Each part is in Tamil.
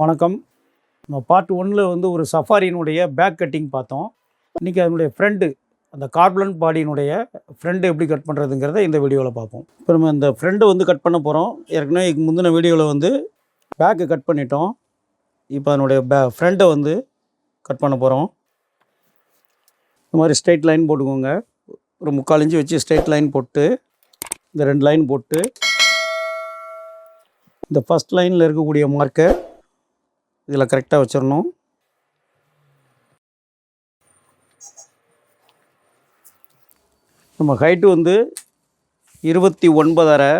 வணக்கம். நம்ம பார்ட் ஒன்னில் வந்து ஒரு சஃபாரியினுடைய பேக் கட்டிங் பார்த்தோம். இன்றைக்கி அதனுடைய ஃப்ரெண்டு அந்த கார்பலன் பாடியினுடைய ஃப்ரெண்டு எப்படி கட் பண்ணுறதுங்கிறத இந்த வீடியோவில் பார்ப்போம். இப்போ நம்ம இந்த ஃப்ரெண்டு வந்து கட் பண்ண போகிறோம் ஏற்கனவே இதுக்கு முந்தின வீடியோவில் வந்து பேக்கு கட் பண்ணிட்டோம். இப்போ அதனுடைய பே ஃப்ரெண்டை வந்து கட் பண்ண போகிறோம் இந்த மாதிரி ஸ்ட்ரெயிட் லைன் போட்டுக்கோங்க. ஒரு முக்கால் இன்ச்சு வச்சு ஸ்ட்ரெயிட் லைன் போட்டு இந்த ரெண்டு லைன் போட்டு இந்த ஃபஸ்ட் லைனில் இருக்கக்கூடிய மார்க்கை இதில் கரெக்டாக வச்சிடணும் நம்ம ஹைட்டு வந்து இருபத்தி ஒன்பதரை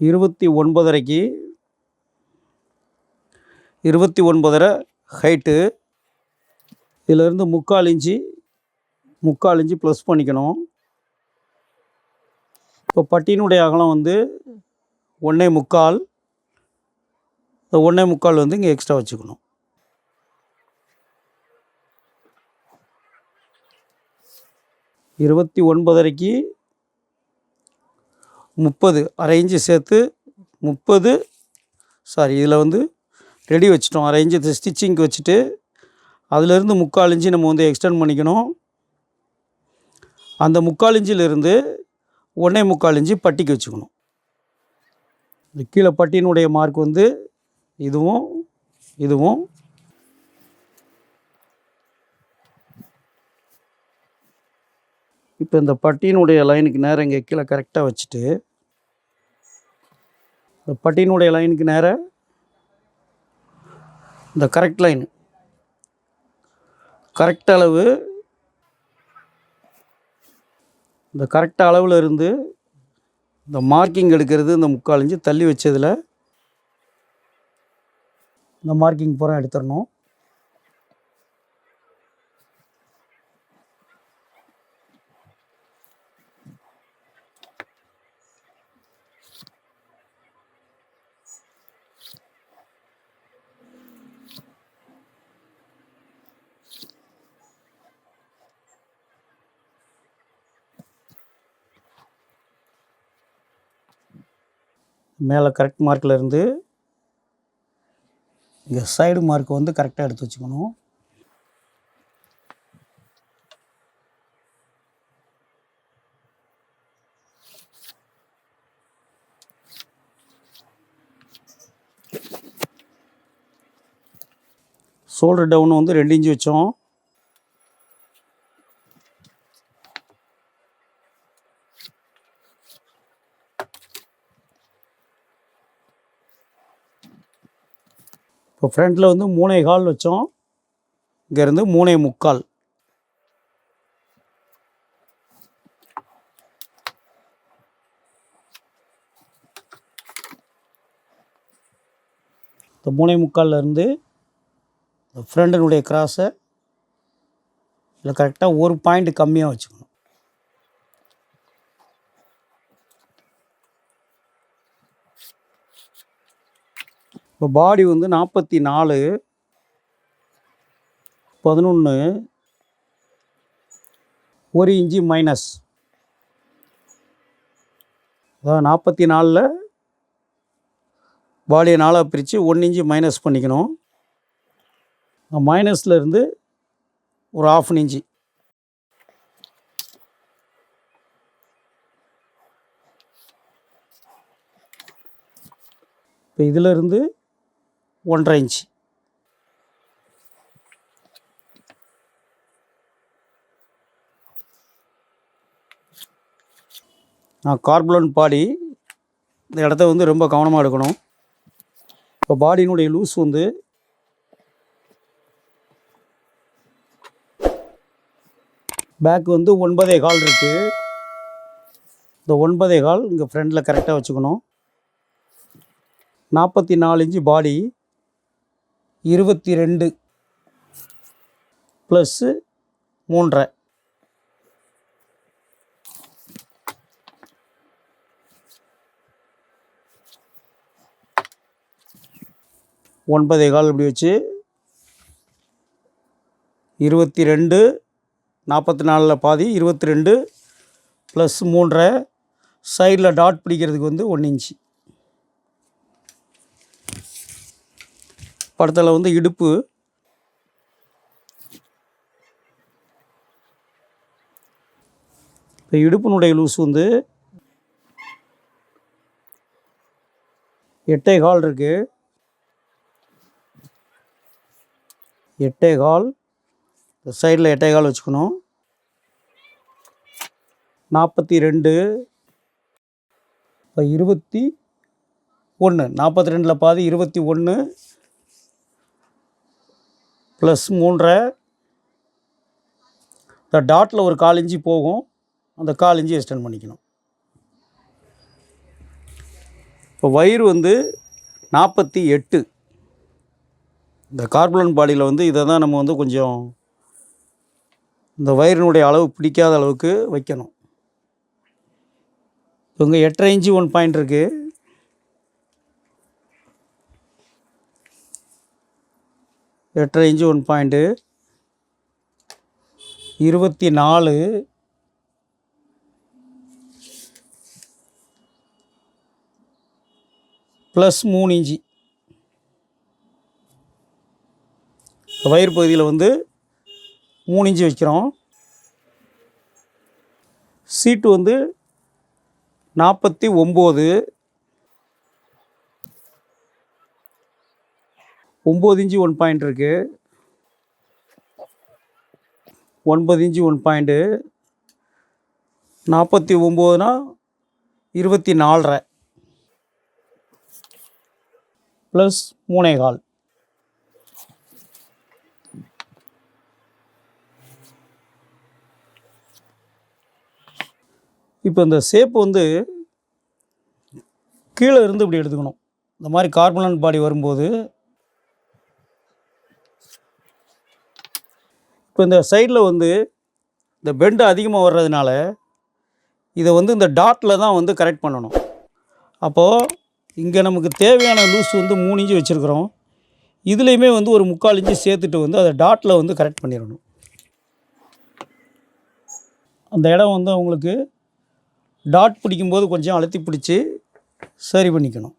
இருபத்தி ஒன்பதரைக்கு இருபத்தி ஒன்பதரை ஹைட்டு இதிலேருந்து முக்கால் இன்ச்சு முக்கால் இன்ச்சு ப்ளஸ் பண்ணிக்கணும். இப்போ பட்டியினுடைய அகலம் வந்து ஒன்றே முக்கால் இந்த ஒன்றே முக்கால் வந்து இங்கே எக்ஸ்ட்ரா வச்சுக்கணும். இருபத்தி ஒன்பதரைக்கு முப்பது அரை இன்ச்சு சேர்த்து முப்பது சாரி இதில் வந்து ரெடி வச்சிட்டோம். அரை இன்ச்சு ஸ்டிச்சிங்க்கு வச்சுட்டு அதிலேருந்து முக்கால் இன்ச்சு நம்ம வந்து எக்ஸ்டெண்ட் பண்ணிக்கணும். அந்த முக்கால் இன்ச்சிலிருந்து ஒன்றே முக்கால் இன்ச்சு பட்டிக்கு வச்சுக்கணும். இந்த கீழே பட்டியினுடைய மார்க் வந்து இதுவும் இதுவும். இப்போ இந்த பட்டியினுடைய லைனுக்கு நேரம் இங்கே கீழே கரெக்டாக வச்சுட்டு இந்த பட்டியினுடைய லைனுக்கு நேராக இந்த கரெக்ட் லைன் கரெக்ட் அளவு இந்த கரெக்ட் அளவில் இருந்து இந்த மார்க்கிங் எடுக்கிறது இந்த முக்கால் இன்ச்சு தள்ளி வச்சதில் இந்த மார்க்கிங் பூரா எடுத்துடணும். மேலே கரெக்ட் மார்க்கில் இருந்து இங்கே சைடு மார்க் வந்து கரெக்டாக எடுத்து வச்சுக்கணும். ஷோல்டர் டவுன் வந்து ரெண்டு இன்ச்சு வச்சோம். இப்போ ஃப்ரண்ட்டில் வந்து மூணே கால் வச்சோம். இங்கேருந்து மூணே முக்கால். இந்த மூணே முக்கால்லேருந்து இந்த ஃப்ரெண்டினுடைய கிராஸை இதில் கரெக்டாக ஒரு பாயிண்ட் கம்மியாக வச்சுக்கணும். இப்போ பாடி வந்து நாற்பத்தி நாலு பதினொன்று ஒரு இன்ச்சு மைனஸ் அதாவது நாற்பத்தி நாலில் பாடியை நாலாக பிரித்து ஒன்று இன்ச்சு மைனஸ் பண்ணிக்கணும். மைனஸில் இருந்து ஒரு ஆஃப் இன்ச்சு இப்போ இதிலிருந்து ஒன்றரை இன்ச் நான் கார்புலன் பாடி இந்த இடத்த வந்து ரொம்ப கவனமாக எடுக்கணும். இப்போ பாடியினுடைய லூஸ் வந்து பேக் வந்து ஒன்பதே கால் இருக்குது இந்த ஒன்பதே கால் இங்கே ஃப்ரண்டில் கரெக்டாக வச்சுக்கணும். நாற்பத்தி நாலு இன்ச்சு பாடி இருபத்தி ரெண்டு ப்ளஸ்ஸு மூன்றரை. ஒன்பதே கால் இப்படி வச்சு இருபத்தி ரெண்டு நாற்பத்தி நாலில் பாதி இருபத்தி ரெண்டு ப்ளஸ் மூன்றரை. சைடில் டாட் பிடிக்கிறதுக்கு வந்து ஒன்று இன்ச்சு. படத்தில் வந்து இடுப்பு. இப்போ இடுப்பினுடைய லூஸ் வந்து எட்டே கால் இருக்கு. எட்டே கால். இந்த சைடில் எட்டே கால் வச்சுக்கணும். நாற்பத்தி ரெண்டு இப்போ இருபத்தி ஒன்று நாற்பத்தி ரெண்டில் பாதி இருபத்தி ஒன்று ப்ளஸ் மூன்றரை. இந்த டாட்டில் ஒரு கால் இஞ்சி போகும். அந்த கால் இஞ்சி எக்ஸ்டெண்ட் பண்ணிக்கணும். இப்போ வயிறு வந்து நாற்பத்தி எட்டு. இந்த கார்புலன் பாடியில் வந்து இதை தான் நம்ம வந்து கொஞ்சம் இந்த வயிறினுடைய அளவு பிடிக்காத அளவுக்கு வைக்கணும். இங்கே எட்டரை இன்ச்சு ஒன் பாயிண்ட் இருக்குது எட்டரை இன்ச்சு ஒன் பாயிண்ட்டு இருபத்தி நாலு ப்ளஸ் மூணு இன்ச்சு. வயிறு பகுதியில் வந்து மூணு இன்ச்சு வைக்கிறோம் சீட்டு வந்து நாற்பத்தி ஒம்பது. ஒம்பது இன்ச்சு ஒன் பாயிண்ட் இருக்குது ஒன்பது இன்ச்சு ஒன் பாயிண்ட்டு நாற்பத்தி ஒம்போதுனா இருபத்தி நாலரை ப்ளஸ் மூணே கால். இப்போ இந்த சேப்பு வந்து கீழே இருந்து இப்படி எடுத்துக்கணும். இந்த மாதிரி கார்பனன் பாடி வரும்போது இப்போ இந்த சைடில் வந்து இந்த பெண்டு அதிகமாக வர்றதுனால இதை வந்து இந்த டாட்டில் தான் வந்து கரெக்ட் பண்ணணும். அப்போது இங்கே நமக்கு தேவையான லூஸ் வந்து மூணு இன்ச்சு வச்சுருக்குறோம். இதுலேயுமே வந்து ஒரு முக்கால் இன்ச்சு சேர்த்துட்டு வந்து அதை டாட்டில் வந்து கரெக்ட் பண்ணிடணும். அந்த இடம் வந்து உங்களுக்கு டாட் பிடிக்கும்போது கொஞ்சம் அழுத்தி பிடிச்சி சரி பண்ணிக்கணும்.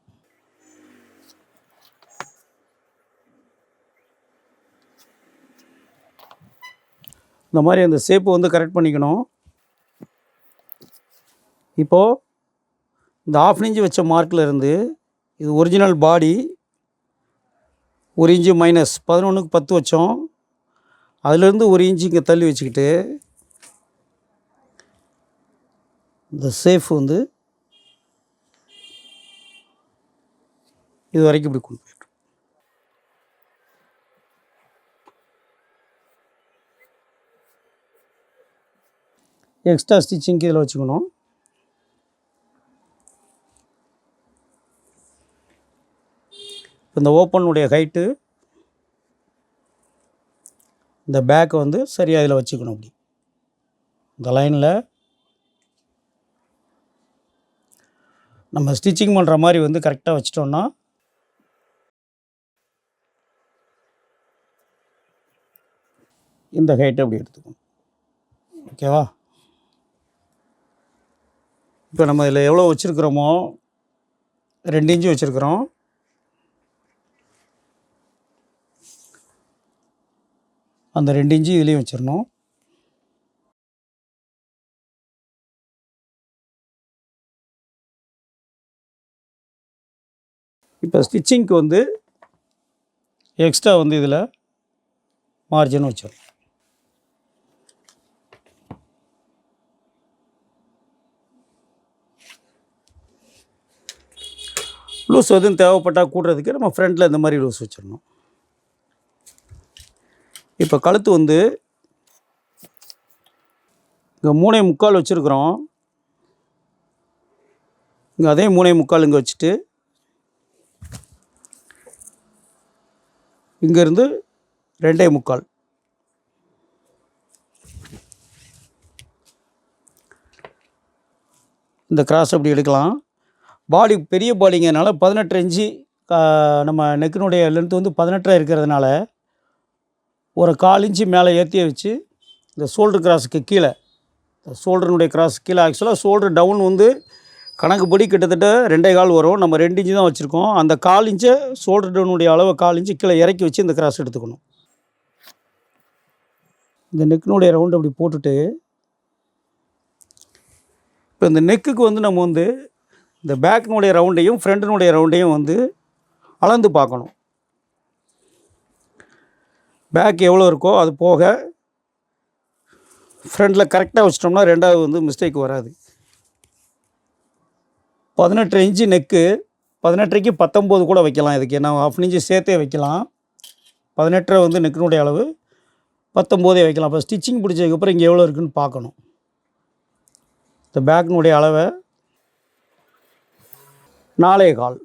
இந்த மாதிரி அந்த ஷேப்பை வந்து கரெக்ட் பண்ணிக்கணும். இப்போது இந்த ஆஃப் இன்ச்சு வச்ச மார்க்கில் இருந்து இது ஒரிஜினல் பாடி ஒரு இன்ச்சு மைனஸ் பதினொன்றுக்கு பத்து வச்சோம். அதுலேருந்து ஒரு இன்ச்சு இங்கே தள்ளி வச்சுக்கிட்டு இந்த சேஃப் வந்து இது வரைக்கும் இப்படி கொண்டு எக்ஸ்ட்ரா ஸ்டிச்சிங் இதில் வச்சுக்கணும். இந்த ஓப்பனுடைய ஹைட்டு இந்த பேக்கை வந்து சரியாக இதில் வச்சுக்கணும் அப்படி. இந்த லைனில் நம்ம ஸ்டிச்சிங் பண்ணுற மாதிரி வந்து கரெக்டாக வச்சிட்டோம்னா இந்த ஹைட்டை அப்படி எடுத்துக்கணும். ஓகேவா இப்போ நம்ம இதில் எவ்வளோ வச்சுருக்குறோமோ ரெண்டு இன்ச்சு வச்சுருக்குறோம். அந்த ரெண்டு இன்ச்சு இதுலேயும் வச்சிடணும் இப்போ ஸ்டிச்சிங்க்கு வந்து எக்ஸ்ட்ரா வந்து இதில் மார்ஜின் வச்சிடணும் லூஸ் எதுவும் தேவைப்பட்டால் கூட்டுறதுக்கு நம்ம ஃப்ரண்ட்டில் இந்த மாதிரி லூஸ் வச்சிடணும். இப்போ கழுத்து வந்து இங்கே மூணே முக்கால் வச்சுருக்குறோம். இங்கே அதே மூணே முக்கால் இங்கே வச்சுட்டு இங்கேருந்து ரெண்டே முக்கால். இந்த கிராஸ் அப்படி எடுக்கலாம். பாடி பெரிய பாடிங்கிறதுனால பதினெட்டு இன்ச்சு நம்ம நெக்கினுடைய லென்த்து வந்து பதினெட்டரை இருக்கிறதுனால ஒரு கால் இன்ச்சு மேலே ஏற்றிய வச்சு இந்த ஷோல்டர் கிராஸுக்கு கீழே ஷோல்டருனுடைய கிராஸ் கீழே. ஆக்சுவலாக ஷோல்டர் டவுன் வந்து கணக்குப்படி கிட்டத்தட்ட ரெண்டே கால் வரும். நம்ம ரெண்டு இன்ச்சு தான் வச்சுருக்கோம். அந்த கால் இன்ச்சை ஷோல்டர் டவுனுடைய அளவை கால் இன்ச்சு கீழே இறக்கி வச்சு இந்த கிராஸ் எடுத்துக்கணும். இந்த நெக்கினுடைய ரவுண்ட் அப்படி போட்டுட்டு இப்போ இந்த நெக்குக்கு வந்து நம்ம வந்து இந்த பேக்கினுடைய ரவுண்டையும் ஃப்ரண்ட்டினுடைய ரவுண்டையும் வந்து அளந்து பார்க்கணும். பேக் எவ்வளோ இருக்கோ அது போக ஃப்ரண்டில் கரெக்டாக வச்சிட்டோம்னா ரெண்டாவது வந்து மிஸ்டேக் வராது. பதினெட்டு இன்ச்சு நெக்கு பதினெட்டரைக்கு பத்தொம்போது கூட வைக்கலாம். இதுக்கு நான் ஆஃப் இன்ச்சு சேர்த்தே வைக்கலாம். பதினெட்டரை வந்து நெக்கினுடைய அளவு பத்தொம்போதே வைக்கலாம். அப்போ ஸ்டிச்சிங் பிடிச்சதுக்கப்புறம் இங்கே எவ்வளோ இருக்குன்னு பார்க்கணும். இந்த பேக்கினுடைய அளவை நாளைகால்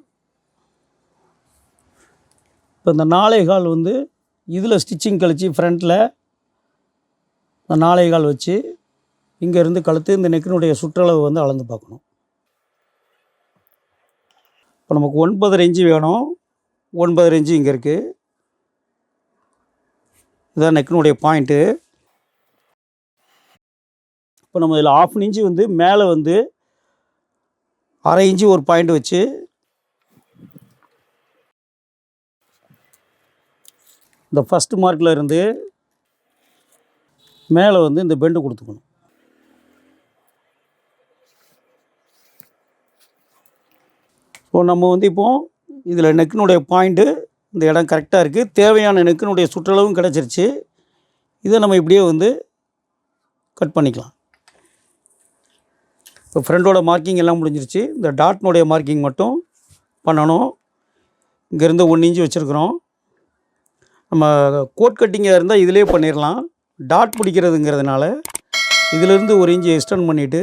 இப்போ இந்த நாலே வந்து இதில் ஸ்டிச்சிங் கழிச்சு ஃப்ரண்ட்டில் இந்த நாலே கால் வச்சு இங்கேருந்து கழுத்து இந்த நெக்கினுடைய சுற்றளவு வந்து அளந்து பார்க்கணும். இப்போ நமக்கு ஒன்பதரை இன்ச்சு வேணும். ஒன்பதரை இன்ச்சு இங்கே இருக்குது இதுதான் நெக்கினுடைய பாயிண்ட்டு இப்போ நம்ம இதில் ஆஃப் இன்ச்சு வந்து மேலே வந்து அரை இன்ச்சு ஒரு பாயிண்ட் வச்சு இந்த ஃபஸ்ட்டு மார்க்கில் இருந்து மேலே வந்து இந்த பெண்டு கொடுத்துக்கணும். ஸோ நம்ம வந்து இப்போது இதில் நெக்கினுடைய பாயிண்ட்டு இந்த இடம் கரெக்டாக இருக்குது தேவையான நெக்கினுடைய சுற்றளவும் கிடச்சிருச்சு. இதை நம்ம இப்படியே வந்து கட் பண்ணிக்கலாம். இப்போ ஃப்ரெண்டோட மார்க்கிங் எல்லாம் முடிஞ்சிருச்சு. இந்த டாட்னுடைய மார்க்கிங் மட்டும் பண்ணணும். இங்கேருந்து ஒன் இன்ச்சு வச்சுருக்குறோம். நம்ம கோட் கட்டிங்காக இருந்தால் இதிலே பண்ணிடலாம் டாட் பிடிக்கிறதுங்கிறதுனால இதிலேருந்து ஒரு இன்ச்சு எக்ஸ்டெண்ட் பண்ணிவிட்டு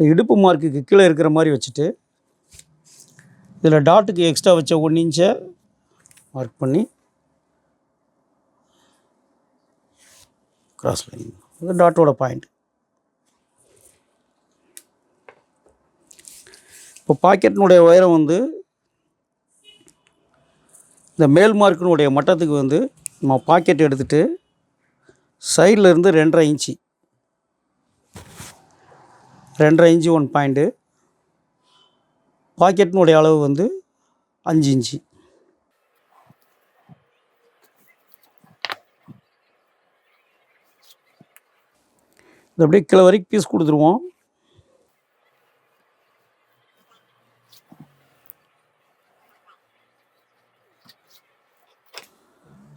இந்த இடுப்பு மார்க்குக்கு கீழே இருக்கிற மாதிரி வச்சுட்டு இதில் டாட்டுக்கு எக்ஸ்ட்ரா வச்ச ஒன் இன்ச்சை மார்க் பண்ணி கிராஸ் லைன் இது டாட்டோட பாயிண்ட் இப்போ பாக்கெட்டினுடைய உயரம் வந்து இந்த மேல் மார்க்கினுடைய மட்டத்துக்கு வந்து நம்ம பாக்கெட் எடுத்துகிட்டு சைடில் இருந்து ரெண்டரை இன்ச்சு. ரெண்டரை இன்ச்சு ஒன் பாயிண்ட்டு பாக்கெட்டினுடைய அளவு வந்து அஞ்சு இன்ச்சு. இது அப்படியே கிலோ வரைக்கும் பீஸ் கொடுத்துருவோம்.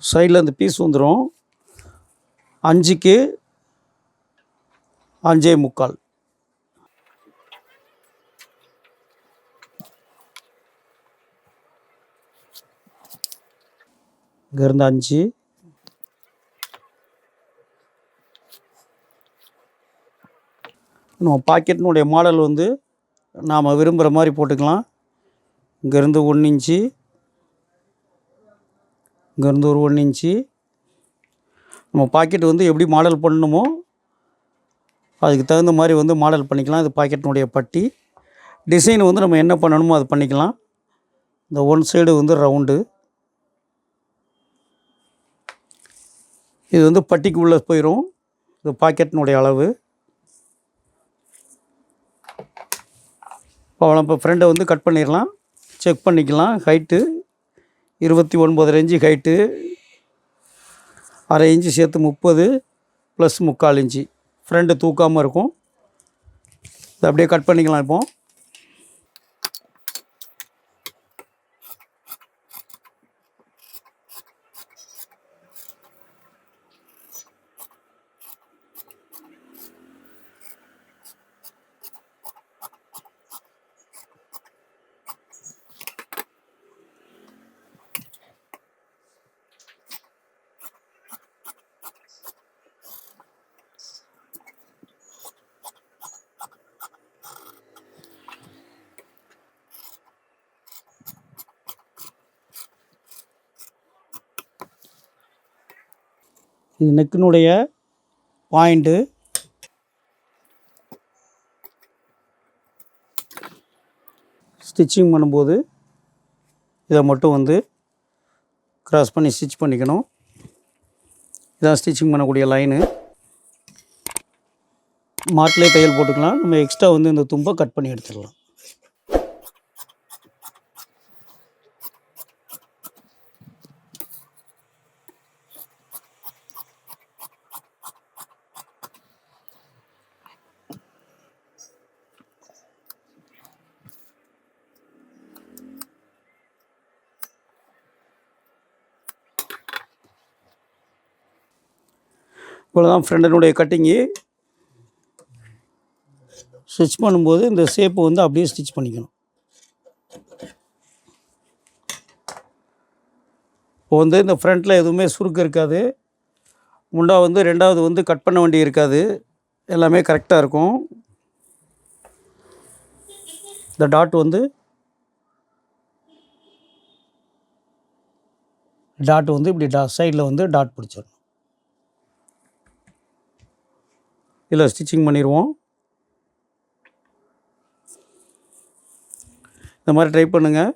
சைடில் இந்த பீஸ் வந்துடும் அஞ்சுக்கு அஞ்சே முக்கால். இங்கேருந்து அஞ்சு. நம்ம பாக்கெட்டினுடைய மாடல் வந்து நாம் விரும்புகிற மாதிரி போட்டுக்கலாம். இங்கேருந்து ஒன்று இன்ச்சு. இங்கேருந்து ஒரு ஒன்று இன்ச்சு. நம்ம பாக்கெட் வந்து எப்படி மாடல் பண்ணணுமோ அதுக்கு தகுந்த மாதிரி வந்து மாடல் பண்ணிக்கலாம். இது பாக்கெட்டினுடைய பட்டி. டிசைன் வந்து நம்ம என்ன பண்ணணுமோ அது பண்ணிக்கலாம். இந்த ஒன் சைடு வந்து ரவுண்டு. இது வந்து பட்டிக்கு உள்ளே போயிடும் இது பாக்கெட்டினுடைய அளவு. அவ்வளோ இப்போ ஃப்ரெண்டை வந்து கட் பண்ணிடலாம். செக் பண்ணிக்கலாம். ஹைட்டு இருபத்தி ஒன்பதரை இன்ச்சு ஹைட்டு அரை இன்ச்சு சேர்த்து முப்பது ப்ளஸ் முக்கால் இன்ச்சு ஃப்ரெண்டு தூக்காமல் இருக்கும். இதை அப்படியே கட் பண்ணிக்கலாம் இப்போ. இது நெக்கினுடைய பாயிண்ட்டு. ஸ்டிச்சிங் பண்ணும்போது இதை மட்டும் வந்து க்ராஸ் பண்ணி ஸ்டிச் பண்ணிக்கணும். இதான் ஸ்டிச்சிங் பண்ணக்கூடிய லைனு மாட்டிலே தையல் போட்டுக்கலாம். நம்ம எக்ஸ்ட்ரா வந்து இந்த தும்பை கட் பண்ணி எடுத்துடலாம். இவ்வளோதான் ஃப்ரெண்டனுடைய கட்டிங்கு ஸ்டிச் பண்ணும்போது இந்த ஷேப்பை வந்து அப்படியே ஸ்டிச் பண்ணிக்கணும். இப்போ வந்து இந்த ஃப்ரண்ட்டில் எதுவுமே சுருக்கு இருக்காது. முண்டா வந்து ரெண்டாவது வந்து கட் பண்ண வேண்டி இருக்காது. எல்லாமே கரெக்டாக இருக்கும். இந்த டாட் வந்து டாட் வந்து இப்படி டா சைடில் வந்து டாட் பிடிச்சிடணும். இதில் ஸ்டிச்சிங் பண்ணிடுவோம். இந்த மாதிரி ட்ரை பண்ணுங்கள்